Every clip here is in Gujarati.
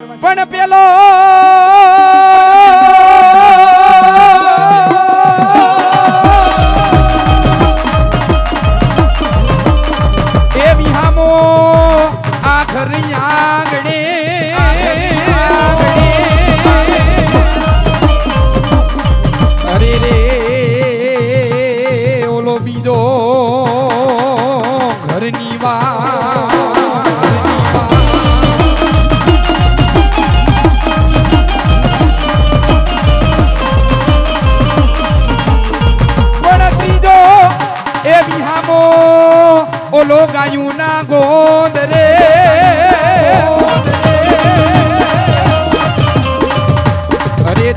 પણ પેલો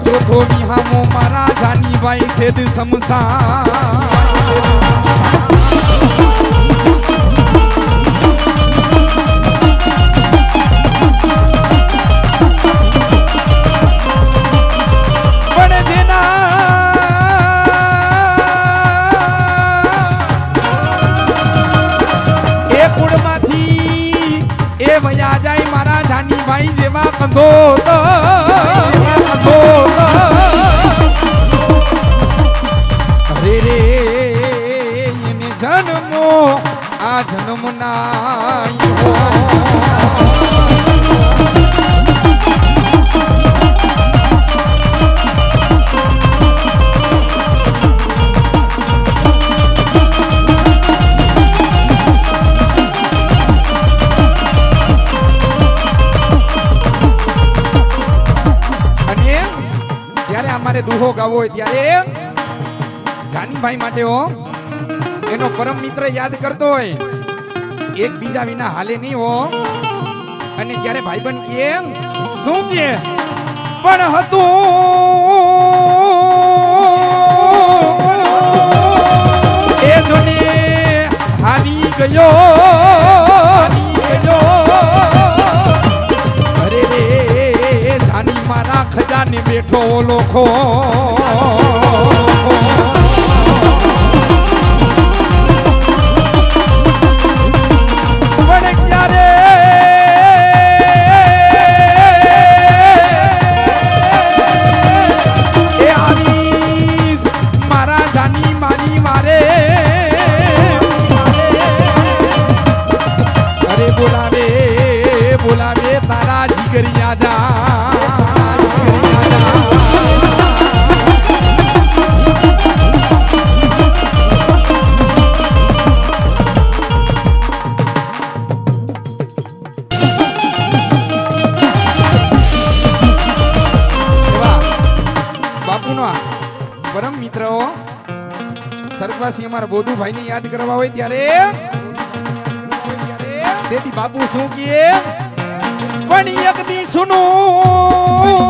ચોથો વિહામો મારા જાનીભાઈ સેદ સમસા જન્મો આ જન્મ અમારે દુહો ગાવો હોય ત્યારે જાનીભાઈ માટે હો એનો પરમ મિત્ર યાદ કરતો હોય, એક બીજા વિના હાલે નહીં હો. અને ત્યારે ભાઈબંધ કે શું કે પણ હતું. એ જોને હારી ગયો અરે રે જાની મારા ખજાને બેઠો લોખો સ્વર્ગવાસી અમારા બોધુભાઈ ને યાદ કરવા હોય ત્યારે તેથી બાપુ શું કહે? પણ એક દી સુનું.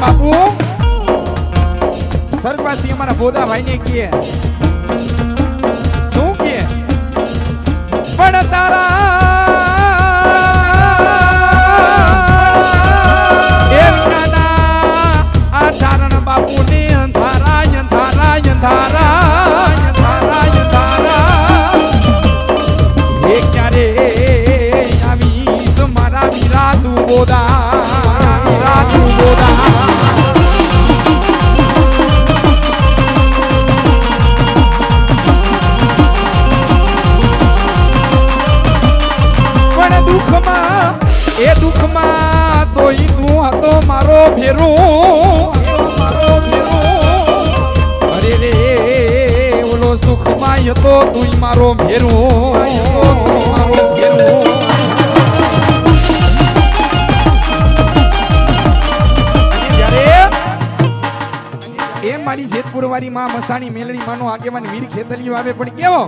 બાપુ. સ્વર્ગવાસી અમારા બોધાભાઈ ને કીએ શું કીએ પણ તારા તું મારો મેરું મારી જેતપુરવારી માં મસાણી મેલડી માનો આગેવાન વીર ખેતલી આવે પણ કેવો?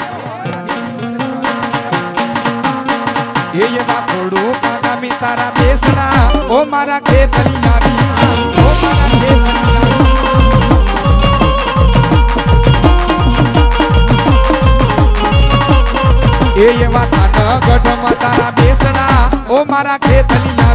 એ એવા થોડું પાડા તારા બેસના ઓ મારા ખેતલી આવી ઓ મારા ખેતલી એ એવા થાનગઢમાં તારા બેસણા. ઓ મારા ખેતલિયા.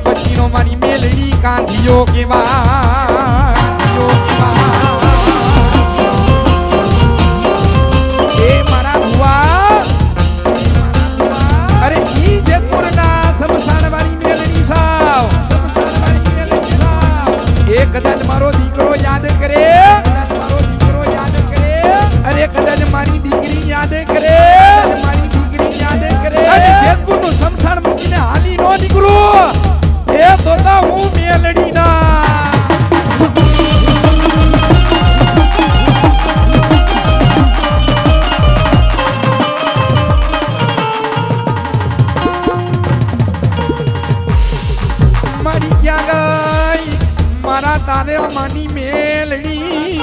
પછી નો મારી મેલડી કાંધીઓ કેવા તારે માની મેલડી.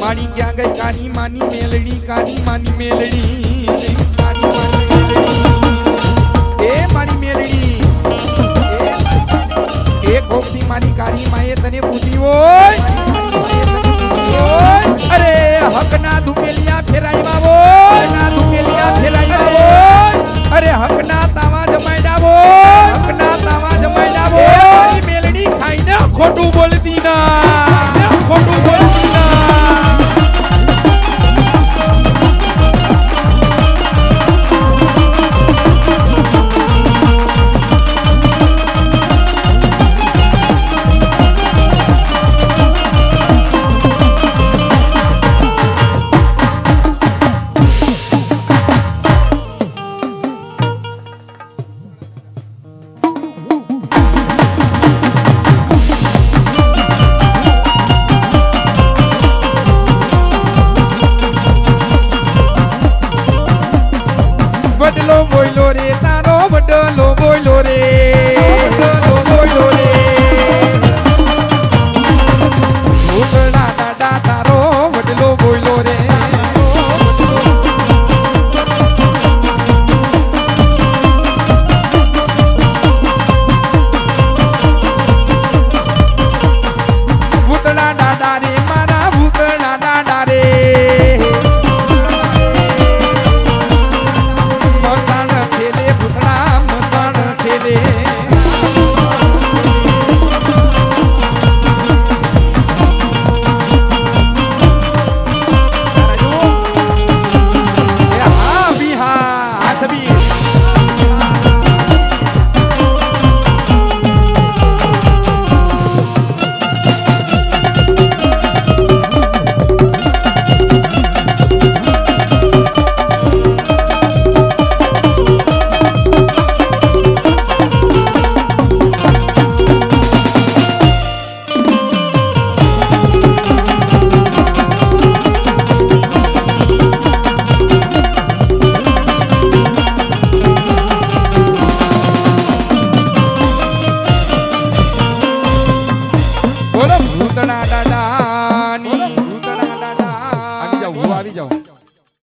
મારી ક્યાં ગઈ કાની માની મેલડી, કાની માની મેલડી. કાની માની મેલડી એ મારી મેલડી. એ ખોખની મારી કાની માએ તને પૂછી હોય. અરે હકના ધુમેલિયા ફેરાઈ બાબો